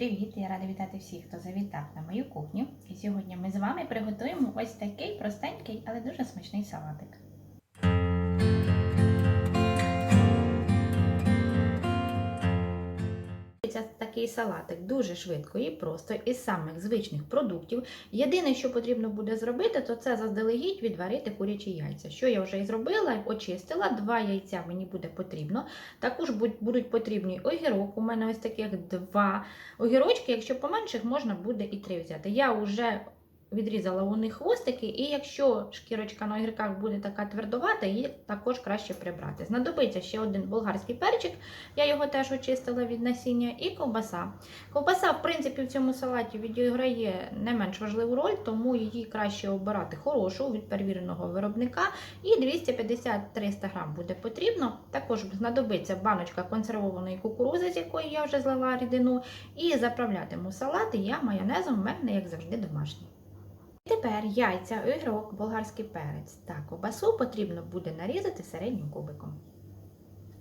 Привіт! Я рада вітати всіх, хто завітав на мою кухню. І сьогодні ми з вами приготуємо ось такий простенький, але дуже смачний салатик. Це такий салатик дуже швидко і просто із самих звичних продуктів. Єдине, що потрібно буде зробити, то це заздалегідь відварити курячі яйця. Що я вже і зробила, очистила. Два яйця мені буде потрібно. Також будуть потрібні огірок. У мене ось таких два огірочки. Якщо поменших, можна буде і три взяти. Я вже відрізала у них хвостики, і якщо шкірочка на огірках буде така твердувата, її також краще прибрати. Знадобиться ще один болгарський перчик, я його теж очистила від насіння, і ковбаса. Ковбаса, в принципі, в цьому салаті відіграє не менш важливу роль, тому її краще обирати хорошу від перевіреного виробника. І 250-300 грам буде потрібно. Також знадобиться баночка консервованої кукурузи, з якої я вже злила рідину. І заправлятиму салати я майонезом, в мене, як завжди, домашній. Тепер яйця, огірок, болгарський перець та ковбасу потрібно буде нарізати середнім кубиком.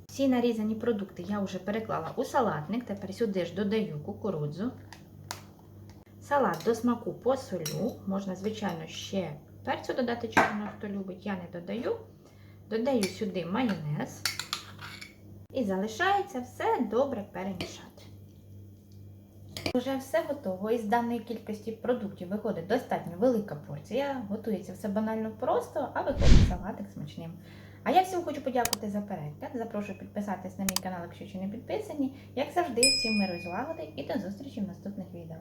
Всі нарізані продукти я вже переклала у салатник. Тепер сюди ж додаю кукурудзу. Салат до смаку посолю. Можна, звичайно, ще перцю додати чорного, хто любить, я не додаю. Додаю сюди майонез. І залишається все добре перемішати. Уже все готово. Із даної кількості продуктів виходить достатньо велика порція. Готується все банально просто, а виходить салатик смачним. А я всім хочу подякувати за перегляд. Запрошую підписатись на мій канал, якщо ще не підписані. Як завжди, всім миру і злагоди і до зустрічі в наступних відео.